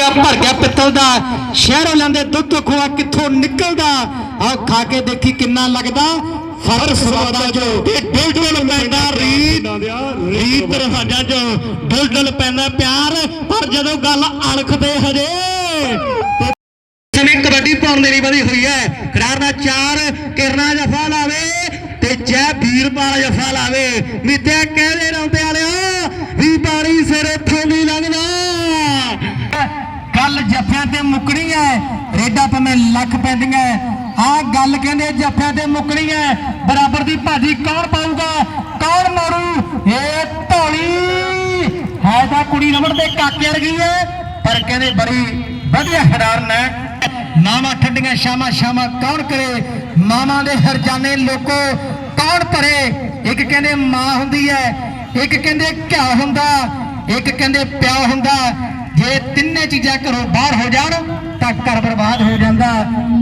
ਗਿਆ ਭਰ ਗਿਆ ਪਿੱਤਲ ਦਾ ਸ਼ਹਿਰੋਂ ਲੈਂਦੇ ਦੁੱਧ ਖੋਆ ਕਿੱਥੋਂ ਨਿਕਲਦਾ? ਆਹ ਖਾ ਕੇ ਦੇਖੀ ਕਿੰਨਾ ਲੱਗਦਾ। ਫ਼ਰਕ ਸਵਾਦਾ ਜੋ ਇਹ ਡੁੱਲ ਡੁੱਲ ਪੈਂਦਾ ਰੀਤ। ਰੀਤ। ਰਹਾਜਾਂ ਜੋ ਡੁੱਲ ਡੁੱਲ ਪੈਂਦਾ ਪਿਆਰ। ਪਰ ਜਦੋਂ ਗੱਲ ਅਣਖ ਤੇ ਹਜੇ ਜਿਵੇਂ ਕਬੱਡੀ ਪਾਉਣ ਦੇ ਲਈ ਵਧੀ ਹੋਈ ਹੈ ਖਿਡਾਰ ਦਾ ਚਾਰ ਕਿਰਨਾ ਜਫਾ ਲਾਵੇ ਤੇ ਜੈ ਵੀਰਪਾਲ ਜਫਾ ਲਾਵੇ। ਮਿੱਤਿਆ ਕਹਿੰਦੇ ਰੌਂਦੇ ਵਾਲਿਓ? ਵੀ ਪਾਣੀ ਸਿਰੇ ਥੋੜੀ ਲੰਘਦਾ। ਗੱਲ ਜੱਫਿਆਂ ਤੇ ਮੁੱਕਣੀ ਹੈ ਰੇਡਾ ਭਾਵੇਂ ਲੱਖ ਪੈਂਦੀਆਂ ਆ ਗੱਲ ਕਹਿੰਦੇ ਜੱਫਿਆਂ ਤੇ ਮੁੱਕਣੀ ਹੈ ਬਰਾਬਰ ਦੀ ਭਾਜੀ ਕੌਣ ਪਾਊਗਾ? ਕੌਣ ਮਾਰੂ? ਇਹ ਢੋਲੀ ਹੈ ਤਾਂ ਕੁੜੀ ਰਮਣ ਦੇ ਕਾਕੇ ਵਰਗੀ ਹੈ ਪਰ ਕਹਿੰਦੇ ਬੜੀ ਵਧੀਆ ਖਿਡਾਰਨ ਹੈ ਮਾਮਾ ਠੰਡੀਆਂ ਸ਼ਾਮਾਂ ਸ਼ਾਮਾ ਕੌਣ ਕਰੇ? ਮਾਮਾ ਦੇ ਹਰਜਾਨੇ ਲੋਕੋ ਕੌਣ ਭਰੇ? ਇੱਕ ਕਹਿੰਦੇ ਮਾਂ ਹੁੰਦੀ ਹੈ ਇੱਕ ਕਹਿੰਦੇ ਘਿਆ ਹੁੰਦਾ, ਇੱਕ ਕਹਿੰਦੇ ਪਿਆ ਹੁੰਦਾ। ਜੇ ਤਿੰਨੇ ਚੀਜ਼ਾਂ ਘਰੋਂ ਬਾਹਰ ਹੋ ਜਾਣ, ਤਾਂ ਘਰ ਬਰਬਾਦ ਹੋ ਜਾਂਦਾ।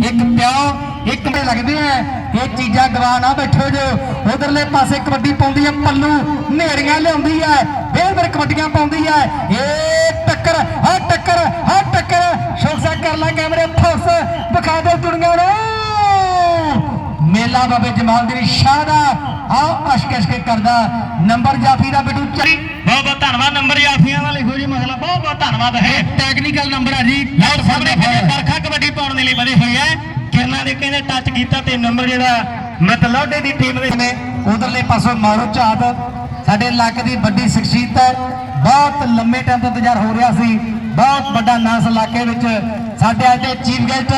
ਇੱਕ ਪਿਓ, ਇੱਕ ਮੇ ਲੱਗਦੇ ਆ। ਇਹ ਚੀਜ਼ਾਂ ਗਵਾ ਨਾ ਬੈਠੋ ਜੋ। ਉਧਰਲੇ ਪਾਸੇ ਕਬੱਡੀ ਪਾਉਂਦੀ ਹੈ ਪੱਲੂ ਨੇੜੀਆਂ ਲਿਆਉਂਦੀ ਹੈ ਫੇਰ ਫਿਰ ਕਬੱਡੀਆਂ ਪਾਉਂਦੀ ਹੈ ਇਹ ਟੱਕਰ ਹਾਂ ਟੱਕਰ ਹਾਂ ਟੱਕਰ। ਸ਼ੋਕਸਾ ਕਰ ਲੈ ਕੈਮਰੇ ਫਸ ਦਿਖਾ ਦੇ ਦੁਨੀਆ ਨੂੰ। ਮੇਲਾ ਬਾਬੇ ਜਮਾਲਦੀਨ ਸ਼ਾਹ ਦਾ। ਆਓ ਅਸ਼ਕ ਅਸ਼ਕ ਕਰਦਾ। ਨੰਬਰ ਜਾਫੀ ਦਾ ਬਿਟੂ ਚੜੀ ਬਹੁਤ ਬਹੁਤ ਧੰਨਵਾਦ ਨੰਬਰ ਜਾਫੀਆਂ ਦਾ ਲਿਖੋ ਜੀ ਮਸਲਾ ਬਹੁਤ ਬਹੁਤ ਧੰਨਵਾਦ ਹੈ। ਟੈਕਨੀਕਲ ਨੰਬਰ ਆ ਜੀ। ਲਓ ਸਾਹਮਣੇ ਬਰਖਾ ਕਬੱਡੀ ਪਾਉਣ ਦੇ ਲਈ ਵਧੇ ਹੋਈ ਹੈ ਕਿਰਨਾਂ ਦੇ ਕਹਿੰਦੇ ਟੱਚ ਕੀਤਾ ਤੇ ਨੰਬਰ ਜਿਹੜਾ ਮਤਲੌਡੇ ਦੀ ਟੀਮ ਦੇ ਨੇ ਉਧਰਲੇ ਪਾਸੋਂ ਮਾਰੋ ਝਾਤ। ਸਾਡੇ ਇਲਾਕੇ ਦੀ ਵੱਡੀ ਸ਼ਖਸੀਅਤ ਹੈ। ਬਹੁਤ ਲੰਮੇ ਟਾਈਮ ਤੋਂ ਇੰਤਜ਼ਾਰ ਹੋ ਰਿਹਾ ਸੀ। ਬਹੁਤ ਵੱਡਾ ਨਾਸ ਇਲਾਕੇ ਵਿੱਚ ਸਾਡੇ ਅੱਜ ਦੇ ਚੀਫ ਗੈਸਟ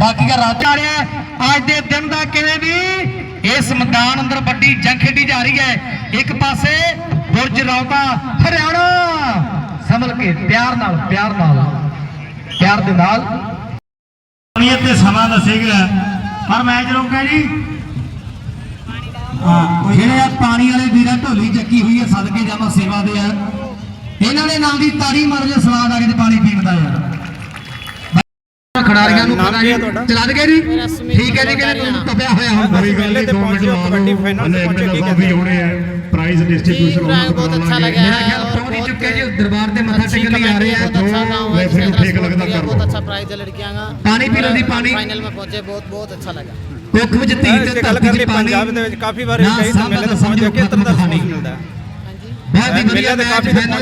ਬਾਕੀ ਦਾ ਰਾਜ ਆ ਰਿਹਾ ਅੱਜ ਦੇ ਦਿਨ ਦਾ ਕਿਵੇਂ ਵੀ ਇਸ ਮੈਦਾਨ ਅੰਦਰ ਵੱਡੀ ਜੰਗ ਖੇਡੀ ਜਾ ਰਹੀ ਹੈ। ਇੱਕ ਪਾਸੇ ਬੁਰਜ ਰੌਤਾ ਹਰਿਆਣਾ। ਸੰਭਲ ਕੇ ਪਿਆਰ ਨਾਲ ਪਿਆਰ ਨਾਲ ਪਿਆਰ ਦੇ ਨਾਲ। ਪਾਣੀਅਤ ਤੇ ਸਮਾਂ ਦੱਸੇਗਾ ਪਰ ਮੈਚ ਰੋਕਿਆ ਜੀ ਹਾਂ ਜਿਹੜੇ ਆ ਪਾਣੀ ਵਾਲੇ ਵੀਰਾਂ ਢੋਲੀ ਚੱਕੀ ਹੋਈ ਹੈ ਸਦਕੇ ਜਾਵਾਂ ਸੇਵਾ ਦੇ ਆ। ਇਹਨਾਂ ਦੇ ਨਾਮ ਦੀ ਤਾੜੀ ਮਾਰ ਜੇ ਸਵਾਦ ਆ ਕੇ ਤੇ ਪਾਣੀ ਪੀਣ ਯਾਰ। ਖਿਡਾਰੀਆਂ ਨੂੰ ਪਤਾ ਜੀ? ਚਲਾ ਦੇ ਜੀ? ਠੀਕ ਹੈ ਜੀ ਕਹਿੰਦੇ ਤੁਹਾਨੂੰ ਤਪਿਆ ਹੋਇਆ ਹੁਣ ਕੋਈ ਗੱਲ ਨਹੀਂ 2 ਮਿੰਟ ਲਾ ਲਓ ਫਾਈਨਲ ਪਹੁੰਚੇ ਹੋਣੇ ਆ। ਪ੍ਰਾਈਜ਼ ਡਿਸਟ੍ਰੀਬਿਊਸ਼ਨ ਬਹੁਤ ਅੱਛਾ ਲੱਗਿਆ। ਮੇਰਾ ਖਿਆਲ ਪਹੁੰਚ ਚੁੱਕੇ ਜੀ ਦਰਬਾਰ ਤੇ ਮੱਥਾ ਟੇਕਣ ਲਈ ਆ ਰਹੇ ਆ। ਜੋ ਰੈਫਰੀ ਨੂੰ ਠੀਕ ਬਹੁਤ ਅੱਛਾ ਪ੍ਰਾਈਜ਼ ਲੜਕੀਆਂ ਦਾ। ਪਾਣੀ ਪੀ ਦੀ ਪਾਣੀ। ਫਾਈਨਲ ਮੈਂ ਪਹੁੰਚੇ ਬਹੁਤ ਬਹੁਤ ਅੱਛਾ ਲੱਗਾ। ਕੁੱਖ ਵਿੱਚ ਧੀ ਤੇ ਧਰਤੀ ਦੀ ਪਾਣੀ ਪੰਜਾਬ ਦੇ ਵਿੱਚ ਕਾਫੀ ਵਾਰ ਕਈ ਮੇਲੇ ਤੇ ਪਹੁੰਚੇ ਕਿ ਤਰਦਾ ਪਾਣੀ ਮਿਲਦਾ ਬਹੁਤ ਹੀ ਵਧੀਆ ਮੈਚ ਮੈਨੂੰ ਕਿਸ ਜਾਂਦਾ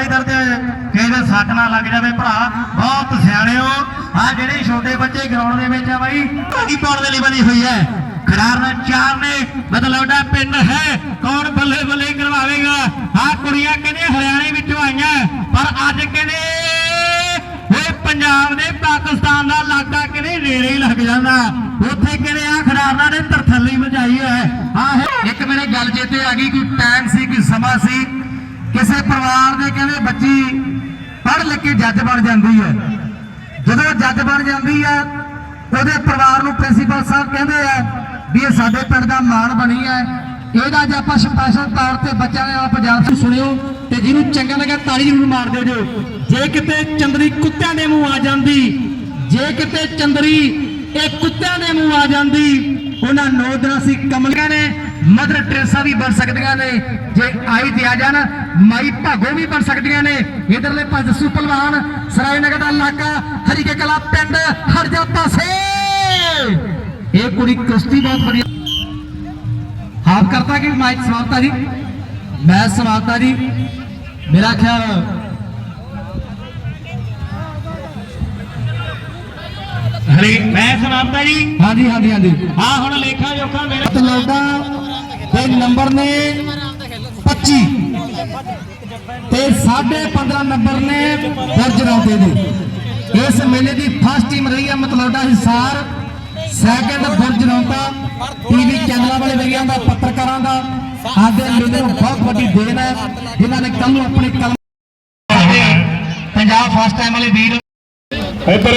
ਇਧਰ ਤੇ ਭਰਾ। ਬਹੁਤ ਸਿਆਣੇ ਹੋ। ਆ ਜਿਹੜੇ ਛੋਟੇ ਬੱਚੇ ਗਰਾਊਂਡ ਦੇ ਵਿੱਚ ਆ ਬਾਈ ਭਾਗੀ ਪਾਉਣ ਦੇ ਲਈ ਬਣੀ ਹੋਈ ਹੈ। ਖਿਡਾਰ ਚਾਰ ਨੇ ਬਦਲੌਡਾ ਪਿੰਡ ਹੈ। ਕੌਣ ਬੱਲੇ ਬੱਲੇ ਕਰਵਾਵੇਗਾ? ਆ ਕੁੜੀਆਂ ਕਹਿੰਦੇ ਹਰਿਆਣੇ ਵਿੱਚੋਂ ਆਈਆਂ, ਪਰ ਅੱਜ ਕਹਿੰਦੇ ਇਹ ਪੰਜਾਬ ਦੇ ਪਾਕਿਸਤਾਨ ਦਾ ਇਲਾਕਾ ਕਹਿੰਦੇ ਨੇੜੇ ਹੀ ਲੱਗ ਜਾਂਦਾ। ਉੱਥੇ ਕਹਿੰਦੇ ਆ ਖਿਡਾਰਨਾਂ ਨੇ ਤਰਥੱਲੀ ਮਚਾਈ ਹੈ। ਆਹ ਇੱਕ ਮੇਰੇ ਗੱਲ ਚੇਤੇ ਆ ਗਈ, ਕੋਈ ਟਾਈਮ ਸੀ, ਕੋਈ ਸਮਾਂ ਸੀ। ਕਿਸੇ ਪਰਿਵਾਰ ਦੇ ਕਹਿੰਦੇ ਬੱਚੀ ਪੜ੍ਹ ਲਿਖ ਕੇ ਜੱਜ ਬਣ ਜਾਂਦੀ ਹੈ। ਜਦੋਂ ਜੱਜ ਬਣ ਜਾਂਦੀ ਹੈ, ਉਹਦੇ ਪਰਿਵਾਰ ਨੂੰ ਪ੍ਰਿੰਸੀਪਲ ਸਾਹਿਬ ਕਹਿੰਦੇ ਆ ਵੀ ਇਹ ਸਾਡੇ ਪਿੰਡ ਦਾ ਮਾਣ ਬਣੀ ਹੈ। ਇਹਦਾ ਜੇ ਆਪਾਂ ਸਪੈਸ਼ਲ ਤੌਰ ਤੇ ਬੱਚਿਆਂ ਨੇ ਆਪ ਪੰਜਾਬ ਤੋਂ ਸੁਣਿਓ ਤੇ ਜਿਹਨੂੰ ਚੰਗਾ ਲੱਗਾ ਤਾੜੀ ਜ਼ਰੂਰ ਮਾਰ ਦਿਓ ਜੋ। ਜੇ ਕਿਤੇ ਚੰਦਰੀ ਕੁੱਤਿਆਂ ਦੇ ਮੂੰਹ ਆ ਜਾਂਦੀ, ਜੇ ਕਿਤੇ ਚੰਦਰੀ ਇਹ ਕੁੱਤਿਆਂ ਦੇ ਮੂੰਹ ਆ ਜਾਂਦੀ, ਉਹਨਾਂ ਨੌ ਦਿਨਾਂ ਸੀ ਕਮਲੀਆਂ ਨੇ, ਮਦਰ ਟਰੇਸਾ ਵੀ ਬਣ ਸਕਦੀਆਂ ਨੇ। ਜੇ ਆਈ ਤੇ ਆ ਜਾਣ, ਮਾਈ ਭਾਗੋ ਵੀ ਬਣ ਸਕਦੀਆਂ ਨੇ। ਇਧਰਲੇ ਪਾਸੇ ਜੱਸੂ ਪਹਿਲਵਾਨ ਸਰਾਇਨਗਰ ਦਾ ਇਲਾਕਾ, ਹਰੀਕੇ ਕਲਾ ਪਿੰਡ ਹਰਜਾ ਪਾਸੇ। ਇਹ ਕੁੜੀ ਕੁਸ਼ਤੀ ਬਹੁਤ ਵਧੀਆ। ਹਾਫ ਕਰਤਾ ਕਿ ਮੈਚ ਸਮਾਪਤਾ ਜੀ? ਮੈਚ ਸਮਾਪਤਾ ਜੀ। ਮੇਰਾ ਖਿਆਲ ਹਰੀ ਮੈਂ ਸਮਾਪਤਾ ਜੀ। ਹਾਂਜੀ ਹਾਂਜੀ ਹਾਂਜੀ। ਆ ਹੁਣ ਲੇਖਾ ਜੋਖਾ ਮੇਰੇ। ਤਲੌਡਾ ਦੇ ਨੰਬਰ ਨੇ 25 ਤੇ 15.5 ਨੰਬਰ ਨੇ ਦਰਜ ਰੌਤੇ ਦੇ। ਇਸ ਮੇਲੇ ਦੀ ਫਸਟ ਟੀਮ ਰਹੀ ਹੈ ਮਤਲੌਡਾ ਹਿਸਾਰ। ਸੈਕੰਡ ਬੁਰਜ ਰੌਤਾ ਟੀਵੀ ਚੈਨਲਾਂ ਵਾਲੇ ਵੀਰਾਂ ਦਾ, ਪੱਤਰਕਾਰਾਂ ਦਾ। ਆਦੇ ਮੇਲੇ ਨੂੰ ਬਹੁਤ ਵੱਡੀ ਦੇਣ ਹੈ। ਜਿਨ੍ਹਾਂ ਨੇ ਕੱਲ ਨੂੰ ਆਪਣੀ ਕਲਮ ਪੰਜਾਬ ਫਸਟ ਟਾਈਮ ਵਾਲੇ ਵੀਰ ਇੱਧਰ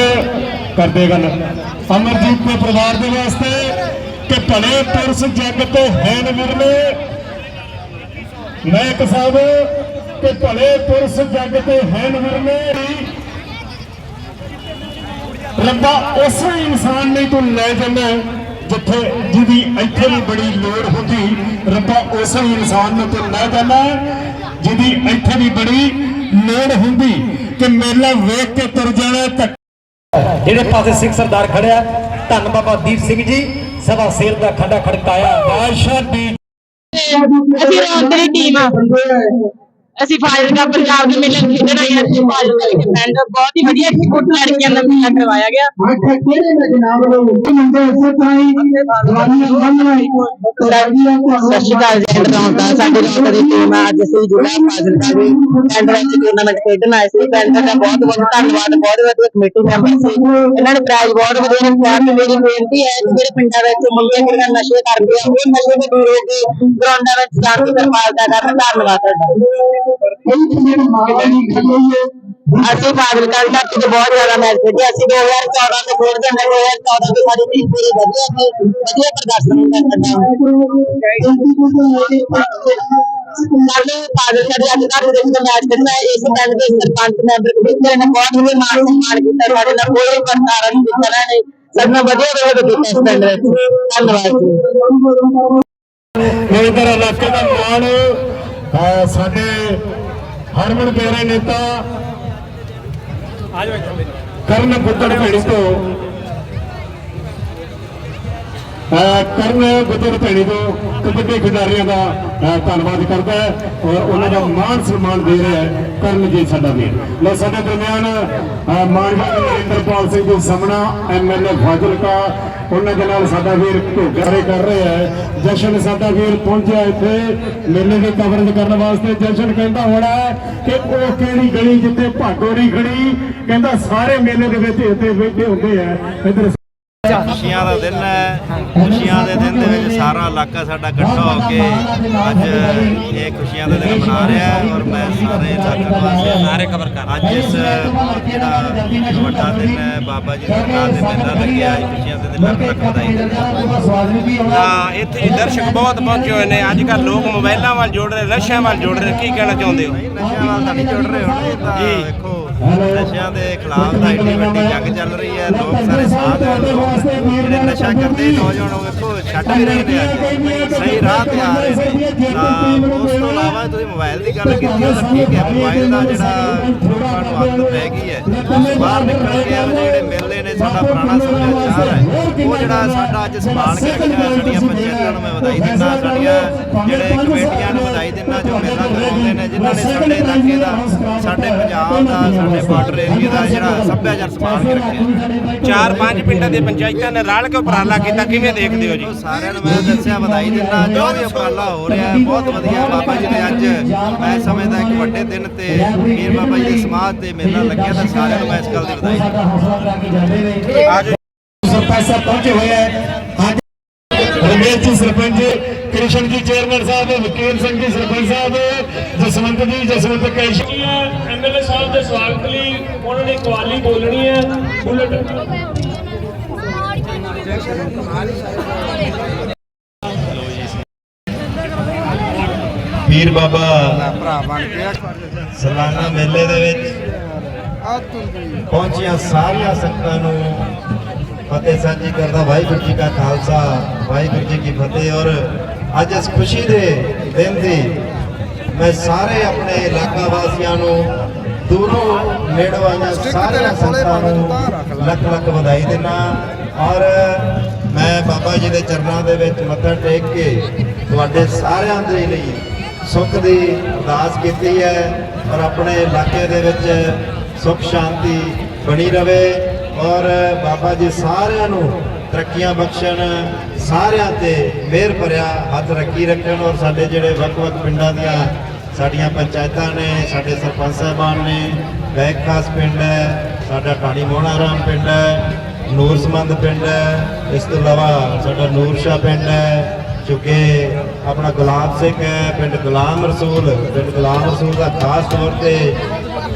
ਕਰਦੇ ਗੱਲ। ਅਮਰਜੀਤ ਦੇ ਪਰਿਵਾਰ ਦੇ ਵਾਸਤੇ ਕਿ ਭਲੇ ਪੁਰਸ਼ ਜੱਗ ਤੇ ਹੈਨ ਮੈਂ ਇੱਕ ਸਾਹਿਬ, ਕਿ ਭਲੇ ਪੁਰਸ਼ ਜੱਗ ਤੇ ਹੈਨ ਵਰਨੇ ਰੱਬਾ ਉਸੇ ਇਨਸਾਨ ਨੇ ਤੂੰ ਲੈ ਜਾਂਦਾ ਜਿੱਥੇ ਜਿਹਦੀ ਇੱਥੇ ਵੀ ਬੜੀ ਲੋੜ ਹੁੰਦੀ। ਰੱਬਾ ਉਸੇ ਇਨਸਾਨ ਨੂੰ ਤੂੰ ਲੈ ਜਾਂਦਾ ਜਿਹਦੀ ਇੱਥੇ ਵੀ ਬੜੀ ਲੋੜ ਹੁੰਦੀ। ਕਿ ਮੇਲਾ ਵੇਖ ਕੇ ਤੁਰ ਜਾਣਾ ਜਿਹੜੇ ਪਾਸੇ ਸਿੱਖ ਸਰਦਾਰ ਖੜਿਆ ਧੰਨ ਬਾਬਾ ਦੀਪ ਸਿੰਘ ਜੀ ਸਭਾ ਸੇਲ ਦਾ ਖੰਡਾ ਖੜਕਾਇਆ। ਬਾਦਸ਼ਾਹ ਦੀ ਅਸੀਂ ਦੀ ਟੀਮ ਆ। ਅਸੀਂ ਫਾਜ਼ਿਲਕਾ ਪੰਜਾਬ ਦੇ ਮੇਲੇ ਨੂੰ ਖੇਡਣ ਆਏ ਹਾਂ ਅਸੀਂ ਫਾਜ਼ਿਲਕਾ ਦੇ ਪਿੰਡ ਬਹੁਤ ਹੀ ਵਧੀਆ ਕੁੱਟ ਲੜਕੀਆਂ ਦਾ ਮੇਲਾ ਕਰਵਾਇਆ ਗਿਆ। ਸਤਿ ਸ਼੍ਰੀ ਅਕਾਲ ਜੀ ਰੌਂਦਾ ਸਾਡੇ ਰੌਂਦਾ ਦੀ ਟੀਮ ਆ। ਅੱਜ ਅਸੀਂ ਜ਼ਿਲ੍ਹਾ ਫਾਜ਼ਿਲਕਾ ਦੇ ਪਿੰਡ ਵਿੱਚ ਟੂਰਨਾਮੈਂਟ ਖੇਡਣ ਆਏ ਸੀ। ਪਿੰਡ ਦਾ ਬਹੁਤ ਬਹੁਤ ਧੰਨਵਾਦ ਬਹੁਤ ਵਧੀਆ ਕਮੇਟੀ ਮੈਂਬਰ ਸੀ। ਇਹਨਾਂ ਨੇ ਪ੍ਰਾਈਜ਼ ਬਹੁਤ ਵਧੀਆ ਰੱਖਿਆ ਤੇ ਮੇਰੀ ਬੇਨਤੀ ਹੈ ਕਿ ਜਿਹੜੇ ਪਿੰਡਾਂ ਵਿੱਚ ਮੁੰਡੇ ਕੁੜੀਆਂ ਨਸ਼ੇ ਕਰਦੇ ਆ ਉਹ ਨਸ਼ੇ ਤੋਂ ਦੂਰ ਹੋ ਕੇ ਗਰਾਊਂਡਾਂ ਵਿੱਚ ਜਾਣ ਦੀ ਕਿਰਪਾਲਤਾ ਕਰਨ ਧੰਨਵਾਦ ਤੁਹਾਡਾ ਅਸੀਂ ਫਾਜ਼ਿਲਕਾ ਦੀ ਧਰਤੀ ਤੇ ਬਹੁਤ ਜ਼ਿਆਦਾ ਮੈਚ ਖੇਡੇ ਅਸੀਂ 2014 ਤੋਂ ਖੇਡਦੇ ਹਾਂ 2014 ਤੋਂ ਸਾਡੀ ਟੀਮ ਪੂਰੀ ਵਧੀਆ ਤੇ ਵਧੀਆ ਪ੍ਰਦਰਸ਼ਨ ਕਰਦਾ ਸਾਡੇ। ਫਾਜ਼ਿਲਕਾ ਦੀ ਅੱਜ ਤੱਕ ਦੇ ਮੈਚ ਖੇਡਣਾ ਇਸ ਪਿੰਡ ਦੇ ਸਰਪੰਚ ਮੈਂਬਰ ਕਮੇਟੀ ਨੇ ਬਹੁਤ ਹੀ ਮਾਣ ਸਨਮਾਨ ਕੀਤਾ ਸਾਡੇ ਨਾਲ ਕੋਈ ਵਰਤਾਰਾ ਨਹੀਂ ਕੀਤਾ ਨੇ। ਸਾਡੇ ਨਾਲ ਵਧੀਆ ਰੋਲ ਕੀਤਾ ਇਸ ਪਿੰਡ ਵਿੱਚ। ਧੰਨਵਾਦ ਜੀ। ਇਧਰ ਇਲਾਕੇ ਦਾ ਮਾਣ ਸਾਡੇ ਹਰਮਨ ਪਿਆਰੇ ਨੇਤਾ ਕਰਨ ਗੁੱਦਰ ਭੇੜੀ ਤੋਂ ਅਹ ਕਰਨ ਗੁੱਦਰ ਭੇੜੀ ਤੋਂ ਕਬੱਡੀ ਖਿਡਾਰੀਆਂ ਦਾ ਧੰਨਵਾਦ ਕਰਦਾ ਹੈ ਔਰ ਉਹਨਾਂ ਦਾ ਮਾਣ ਸਨਮਾਨ ਦੇ ਰਿਹਾ ਹੈ ਕਰਨ ਜੀ ਸਾਡਾ ਵੀਰ। ਲੋ ਸਾਡੇ ਦਰਮਿਆਨ ਅਹ ਮਾਨਯੋਗ ਨਰਿੰਦਰਪਾਲ ਸਿੰਘ ਜੀ ਸਮਣਾ ਐਮਐਲਏ ਫਾਜ਼ਿਲਕਾ ਉਹਨਾਂ ਦੇ ਨਾਲ ਸਾਡਾ ਵੀਰ ਘੋਗਾਰੇ ਕਰ ਰਿਹਾ ਹੈ। ਜਸ਼ਨ ਸਾਡਾ ਵੀਰ ਪਹੁੰਚਿਆ ਇੱਥੇ। ਮੇਲੇ ਦੀ ਕਵਰੇਜ ਕਰਨ ਵਾਸਤੇ ਜਸ਼ਨ ਕਹਿੰਦਾ ਹੋਣਾ ਕਿ ਉਹ ਕਿਹੜੀ ਗਲੀ ਜਿੱਥੇ ਭਾਗੋ ਦੀ ਖੜੀ? ਕਹਿੰਦਾ ਸਾਰੇ ਮੇਲੇ ਦੇ ਵਿੱਚ ਇੱਥੇ ਬੈਠੇ ਹੁੰਦੇ ਆ। ਇੱਧਰ ਖੁਸ਼ੀਆਂ ਦਾ ਦਿਨ ਹੈ। ਖੁਸ਼ੀਆਂ ਦੇ ਦਿਨ ਦੇ ਵਿੱਚ ਸਾਰਾ ਇਲਾਕਾ ਸਾਡਾ ਇਕੱਠਾ ਹੋ ਕੇ ਅੱਜ ਇਹ ਖੁਸ਼ੀਆਂ ਦਾ ਦਿਨ ਮਨਾ ਰਿਹਾ ਹੈ ਔਰ ਮੈਂ ਸਾਰੇ ਇਲਾਕੇ ਵਾਸੀਆਂ ਸਾਰੇ ਕਵਰ ਕਰ ਅੱਜ ਇਸ ਜਿਹੜਾ ਵੱਡਾ ਦਿਨ ਹੈ ਬਾਬਾ ਜੀ ਦੇ ਨਾਮ ਦੇ ਮੇਲਾ ਲੱਗਿਆ ਅੱਜ ਖੁਸ਼ੀਆਂ ਦੇ ਦਿਨ ਲੱਖ ਲੱਖ ਵਧਾਈ ਹਾਂ ਇੱਥੇ ਦਰਸ਼ਕ ਬਹੁਤ ਪਹੁੰਚੇ ਹੋਏ ਨੇ। ਅੱਜ ਕੱਲ ਲੋਕ ਮੋਬਾਈਲਾਂ ਵੱਲ ਜੁੜ ਰਹੇ ਨਸ਼ਿਆਂ ਵੱਲ ਜੁੜ ਰਹੇ ਕੀ ਕਹਿਣਾ ਚਾਹੁੰਦੇ ਹੋ? ਨਸ਼ਿਆਂ ਨਾਲ ਤਾਂ ਨਹੀਂ ਜੁੜ ਰਹੇ ਹੁਣ ਇਹ ਤਾਂ ਜੀ। ਨਸ਼ਿਆਂ ਦੇ ਖਿਲਾਫ ਤਾਂ ਇੰਨੀ ਵੱਡੀ ਜੰਗ ਚੱਲ ਰਹੀ ਹੈ, ਲੋਕ ਸਾਰੇ ਸਾਥ ਜਿਹੜੇ ਨਸ਼ਾ ਕਰਦੇ ਨੌਜਵਾਨ ਉਹ ਵੇਖੋ, ਛੱਡ ਵੀ ਰਹੇ ਨੇ ਸਹੀ ਰਾਹ ਤੇ ਆ ਰਹੇ ਨੇ। ਤਾਂ ਉਸ ਤੋਂ ਇਲਾਵਾ ਤੁਸੀਂ ਮੋਬਾਈਲ ਦੀ ਗੱਲ ਕੀਤੀ ਉਹ ਠੀਕ ਹੈ, ਮੋਬਾਈਲ ਦਾ ਜਿਹੜਾ ਲੋਕਾਂ ਨੂੰ ਆਦਤ ਪੈ ਗਈ ਹੈ। ਬਾਹਰ ਨਿਕਲ ਕੇ ਜਿਹੜੇ ਮੇਲੇ ਨੇ, ਸਾਡਾ ਪੁਰਾਣਾ ਸੱਭਿਆਚਾਰ ਹੈ। ਉਹ ਜਿਹੜਾ ਸਾਡਾ ਅੱਜ ਸੰਭਾਲ ਕੇ ਰੱਖਿਆ, ਸਾਡੀਆਂ ਪੰਚਾਇਤਾਂ ਨੂੰ ਮੈਂ ਵਧਾਈ ਦਿੰਦਾ, ਸਾਡੀਆਂ ਜਿਹੜੇ ਕਮੇਟੀਆਂ ਨੂੰ ਵਧਾਈ ਦਿੰਦਾ ਜੋ ਮੇਲਾ ਕਰਵਾਉਂਦੇ ਨੇ ਜਿਨ੍ਹਾਂ ਨੇ ਸਾਡੇ ਇਲਾਕੇ ਦਾ ਸਾਡੇ ਪੰਜਾਬ ਦਾ ਸਾਡੇ ਬਾਰਡਰ ਏਰੀਆ ਦਾ ਜਿਹੜਾ ਸੱਭਿਆਚਾਰ ਸੰਭਾਲ ਕੇ ਰੱਖਿਆ। ਚਾਰ ਪੰਜ ਪਿੰਡਾਂ ਦੇ ਪੰਚਾਇਤਾਂ ਨੇ ਰਲ ਕੇ ਉਪਰਾਲਾ ਕੀਤਾ ਕਿਵੇਂ ਦੇਖਦੇ ਹੋ ਜੀ? ਸਾਰਿਆਂ ਨੂੰ ਮੈਂ ਦੱਸਿਆ ਵਧਾਈ ਦਿੰਦਾ ਜੋ ਵੀ ਉਪਰਾਲਾ ਹੋ ਰਿਹਾ ਹੈ ਬਹੁਤ ਵਧੀਆ ਬਾਬਾ ਜੀ ਦੇ ਅੱਜ ਮੈਂ ਸਮਝਦਾ ਇੱਕ ਵੱਡੇ ਦਿਨ ਤੇ ਪੀਰ ਬਾਬਾ ਜੀ ਦੇ ਸਮਾਧ ਤੇ ਮੇਲਾ ਲੱਗਿਆ ਤਾਂ ਸਾਰਿਆਂ ਨੂੰ ਮੈਂ ਇਸ ਗੱਲ ਦੀ ਵਧਾਈ ਦਿੰਦਾ ਆਜੋ। ਸਰਪੰਚ ਸਾਹਿਬ ਪਹੁੰਚੇ ਹੋਏ ਹੈ ਅੱਜ ਰਮੇਸ਼ ਜੀ ਸਰਪੰਚ ਕ੍ਰਿਸ਼ਨ ਜੀ ਚੇਅਰਮੈਨ ਸਾਹਿਬ ਵਕੀਲ ਸਿੰਘ ਜੀ ਸਰਪੰਚ ਸਾਹਿਬ ਜਸਵੰਤ ਜੀ ਜਸਵੰਤ ਕੈਸ਼। ਐਮਐਲਏ ਸਾਹਿਬ ਦੇ ਸਵਾਗਤ ਲਈ ਉਹਨਾਂ ਨੇ ਕਵਾਲੀ ਬੋਲਣੀ ਹੈ ਬੁਲਟ। ਪੀਰ ਬਾਬਾ ਸਾਲਾਨਾ ਮੇਲੇ ਦੇ ਵਿੱਚ ਪਹੁੰਚੀਆਂ ਸਾਰੀਆਂ ਸੰਗਤਾਂ ਨੂੰ ਫਤਿਹ ਸਾਂਝੀ ਕਰਦਾ ਵਾਹਿਗੁਰੂ ਜੀ ਕਾ ਖਾਲਸਾ ਵਾਹਿਗੁਰੂ ਜੀ ਕੀ ਫਤਿਹ। ਔਰ ਅੱਜ ਇਸ ਖੁਸ਼ੀ ਦੇ ਦਿਨ ਦੀ ਮੈਂ ਸਾਰੇ ਆਪਣੇ ਇਲਾਕਾ ਵਾਸੀਆਂ ਨੂੰ ਦੂਰੋਂ ਨੇੜੋਂ ਆਈਆਂ ਸਾਰੀਆਂ ਸੰਗਤਾਂ ਨੂੰ ਲੱਖ ਲੱਖ ਵਧਾਈ ਦਿੰਦਾ ਔਰ ਮੈਂ ਬਾਬਾ ਜੀ ਦੇ ਚਰਨਾਂ ਦੇ ਵਿੱਚ ਮੱਥਾ ਟੇਕ ਕੇ ਤੁਹਾਡੇ ਸਾਰਿਆਂ ਦੇ ਲਈ ਸੁੱਖ ਦੀ ਅਰਦਾਸ ਕੀਤੀ ਹੈ ਔਰ ਆਪਣੇ ਇਲਾਕੇ ਦੇ ਵਿੱਚ ਸੁੱਖ ਸ਼ਾਂਤੀ ਬਣੀ ਰਵੇ ਔਰ ਬਾਬਾ ਜੀ ਸਾਰਿਆਂ ਨੂੰ ਤਰੱਕੀਆਂ ਬਖਸ਼ਣ ਸਾਰਿਆਂ ਤੇ ਮਿਹਰ ਭਰਿਆ ਹੱਥ ਰੱਖੀ ਰੱਖਣ ਔਰ ਸਾਡੇ ਜਿਹੜੇ ਵੱਖ-ਵੱਖ ਪਿੰਡਾਂ ਦੀਆਂ ਸਾਡੀਆਂ ਪੰਚਾਇਤਾਂ ਨੇ, ਸਾਡੇ ਸਰਪੰਚ ਸਾਹਿਬਾਨ ਨੇ, ਬੈਕ ਖਾਸ ਪਿੰਡ ਹੈ, ਸਾਡਾ ਟਾਣੀ ਮੋਹਣਾ ਰਾਮ ਪਿੰਡ ਹੈ, ਨੂਰ ਨੂਰਸਮੰਦ ਪਿੰਡ ਹੈ, ਇਸ ਤੋਂ ਇਲਾਵਾ ਸਾਡਾ ਨੂਰ ਨੂਰਸ਼ਾ ਪਿੰਡ ਹੈ ਚੁੱਕੇ ਆਪਣਾ ਗੁਲਾਬ ਸਿੰਘ ਹੈ, ਪਿੰਡ ਗੁਲਾਮ ਰਸੂਲ, ਪਿੰਡ ਗੁਲਾਮ ਰਸੂਲ ਦਾ ਖਾਸ ਤੌਰ ਤੇ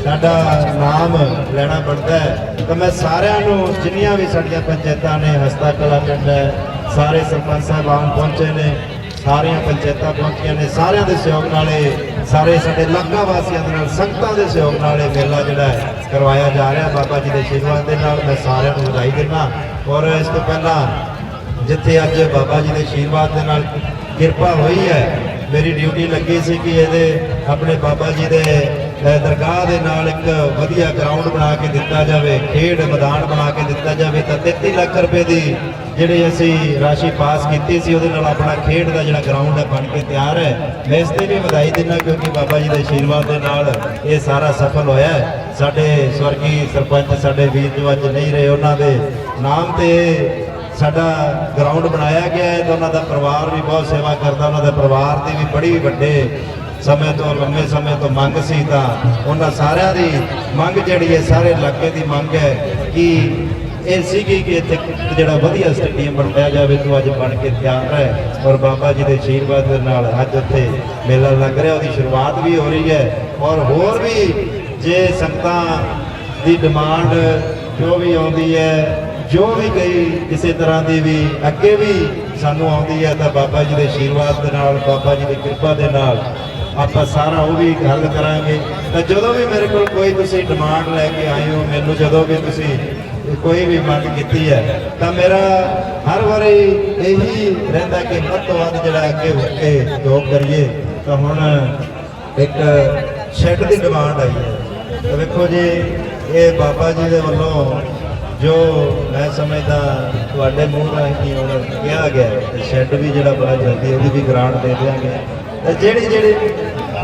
ਸਾਡਾ ਨਾਮ ਲੈਣਾ ਬਣਦਾ ਹੈ। ਤਾਂ ਮੈਂ ਸਾਰਿਆਂ ਨੂੰ, ਜਿੰਨੀਆਂ ਵੀ ਸਾਡੀਆਂ ਪੰਚਾਇਤਾਂ ਨੇ, ਹਸਤਾ ਕਲਾ ਪਿੰਡ ਹੈ, ਸਾਰੇ ਸਰਪੰਚ ਸਾਹਿਬਾਨ ਪਹੁੰਚੇ ਨੇ, ਸਾਰੀਆਂ ਪੰਚਾਇਤਾਂ ਪਹੁੰਚੀਆਂ ਨੇ, ਸਾਰਿਆਂ ਦੇ ਸਹਿਯੋਗ ਨਾਲ ਇਹ ਸਾਰੇ ਸਾਡੇ ਇਲਾਕਾ ਵਾਸੀਆਂ ਦੇ ਨਾਲ, ਸੰਗਤਾਂ ਦੇ ਸਹਿਯੋਗ ਨਾਲ ਇਹ ਮੇਲਾ ਜਿਹੜਾ ਕਰਵਾਇਆ ਜਾ ਰਿਹਾ। ਬਾਬਾ ਜੀ ਦੇ ਆਸ਼ੀਰਵਾਦ ਦੇ ਨਾਲ ਮੈਂ ਸਾਰਿਆਂ ਨੂੰ ਵਧਾਈ ਦਿੰਦਾ ਔਰ ਇਸ ਤੋਂ ਪਹਿਲਾਂ ਜਿੱਥੇ ਅੱਜ ਬਾਬਾ ਜੀ ਦੇ ਆਸ਼ੀਰਵਾਦ ਦੇ ਨਾਲ ਕਿਰਪਾ ਹੋਈ ਹੈ, ਮੇਰੀ ਡਿਊਟੀ ਲੱਗੀ ਸੀ ਕਿ ਇਹਦੇ ਆਪਣੇ ਬਾਬਾ ਜੀ ਦੇ ਦਰਗਾਹ ਦੇ ਨਾਲ ਇੱਕ ਵਧੀਆ ਗਰਾਊਂਡ ਬਣਾ ਕੇ ਦਿੱਤਾ ਜਾਵੇ, ਖੇਡ ਮੈਦਾਨ ਬਣਾ ਕੇ ਦਿੱਤਾ ਜਾਵੇ, ਤਾਂ 33 ਲੱਖ ਰੁਪਏ ਦੀ ਜਿਹੜੀ ਅਸੀਂ ਰਾਸ਼ੀ ਪਾਸ ਕੀਤੀ ਸੀ, ਉਹਦੇ ਨਾਲ ਆਪਣਾ ਖੇਡ ਦਾ ਜਿਹੜਾ ਗਰਾਊਂਡ ਹੈ ਬਣ ਕੇ ਤਿਆਰ ਹੈ। ਮੈਂ ਇਸ ਤੇ ਵੀ ਵਧਾਈ ਦਿੰਦਾ ਕਿਉਂਕਿ ਬਾਬਾ ਜੀ ਦੇ ਆਸ਼ੀਰਵਾਦ ਦੇ ਨਾਲ ਇਹ ਸਾਰਾ ਸਫਲ ਹੋਇਆ ਸਾਡੇ ਸਵਰਗੀ ਸਰਪੰਚ, ਸਾਡੇ ਵੀਰ ਜੋ ਅੱਜ ਨਹੀਂ ਰਹੇ, ਉਹਨਾਂ ਦੇ ਨਾਮ ਤੇ ਸਾਡਾ ਗਰਾਊਂਡ ਬਣਾਇਆ ਗਿਆ ਹੈ ਤਾਂ ਉਹਨਾਂ ਦਾ ਪਰਿਵਾਰ ਵੀ ਬਹੁਤ ਸੇਵਾ ਕਰਦਾ, ਉਹਨਾਂ ਦੇ ਪਰਿਵਾਰ ਦੀ ਵੀ ਬੜੀ ਵੱਡੇ ਸਮੇਂ ਤੋਂ ਲੰਮੇ ਸਮੇਂ ਤੋਂ ਮੰਗ ਸੀ ਤਾਂ ਉਹਨਾਂ ਸਾਰਿਆਂ ਦੀ ਮੰਗ ਜਿਹੜੀ ਹੈ, ਸਾਰੇ ਇਲਾਕੇ ਦੀ ਮੰਗ ਹੈ ਕਿ ਇਹ ਸੀਗੀ ਕਿ ਇੱਥੇ ਜਿਹੜਾ ਵਧੀਆ ਸਟੇਡੀਅਮ ਬਣਾਇਆ ਜਾਵੇ, ਤੋਂ ਅੱਜ ਬਣ ਕੇ ਤਿਆਰ ਹੈ ਔਰ ਬਾਬਾ ਜੀ ਦੇ ਆਸ਼ੀਰਵਾਦ ਦੇ ਨਾਲ ਅੱਜ ਉੱਥੇ ਮੇਲਾ ਲੱਗ ਰਿਹਾ, ਉਹਦੀ ਸ਼ੁਰੂਆਤ ਵੀ ਹੋ ਰਹੀ ਹੈ ਔਰ ਹੋਰ ਵੀ ਜੇ ਸੰਗਤਾਂ ਦੀ ਡਿਮਾਂਡ ਜੋ ਵੀ ਆਉਂਦੀ ਹੈ, ਜੋ ਵੀ ਗਈ ਕਿਸੇ ਤਰ੍ਹਾਂ ਦੀ ਵੀ ਅੱਗੇ ਵੀ ਸਾਨੂੰ ਆਉਂਦੀ ਹੈ, ਤਾਂ ਬਾਬਾ ਜੀ ਦੇ ਆਸ਼ੀਰਵਾਦ ਦੇ ਨਾਲ, ਬਾਬਾ ਜੀ ਦੀ ਕਿਰਪਾ ਦੇ ਨਾਲ ਆਪਾਂ ਸਾਰਾ ਉਹ ਵੀ ਗੱਲ ਕਰਾਂਗੇ। ਤਾਂ ਜਦੋਂ ਵੀ ਮੇਰੇ ਕੋਲ ਕੋਈ ਤੁਸੀਂ ਡਿਮਾਂਡ ਲੈ ਕੇ ਆਏ ਹੋ, ਮੈਨੂੰ ਜਦੋਂ ਵੀ ਤੁਸੀਂ ਕੋਈ ਵੀ ਮੰਗ ਕੀਤੀ ਹੈ, ਤਾਂ ਮੇਰਾ ਹਰ ਵਾਰੀ ਇਹੀ ਰਹਿੰਦਾ ਕਿ ਵੱਧ ਤੋਂ ਵੱਧ ਜਿਹੜਾ ਅੱਗੇ ਹੋ ਕੇ ਯੋਗ ਕਰੀਏ, ਤਾਂ ਹੁਣ ਇੱਕ ਸ਼ੈੱਡ ਦੀ ਡਿਮਾਂਡ ਆਈ ਹੈ। ਤਾਂ ਵੇਖੋ ਜੀ, ਇਹ ਬਾਬਾ ਜੀ ਦੇ ਵੱਲੋਂ ਜੋ ਮੈਂ ਸਮਝਦਾ ਤੁਹਾਡੇ ਮੂੰਹ ਰਾਹੀਂ ਹੁਣ ਕਿਹਾ ਗਿਆ ਹੈ ਸ਼ੈੱਡ ਵੀ ਜਿਹੜਾ ਬੜਾ ਜਲਦੀ ਉਹਦੀ ਵੀ ਗ੍ਰਾਂਟ ਦੇ ਦਿਆਂਗੇ। ਤੇ ਜਿਹੜੀ ਜਿਹੜੀ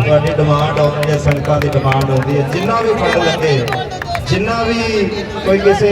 ਤੁਹਾਡੀ ਡਿਮਾਂਡ ਆਉਂਦੀ ਹੈ ਸੰਗਤਾਂ ਦੀ ਡਿਮਾਂਡ ਆਉਂਦੀ ਹੈ, ਜਿੰਨਾ ਵੀ ਫੰਡ ਲੱਗੇ, ਜਿੰਨਾ ਵੀ ਕੋਈ ਕਿਸੇ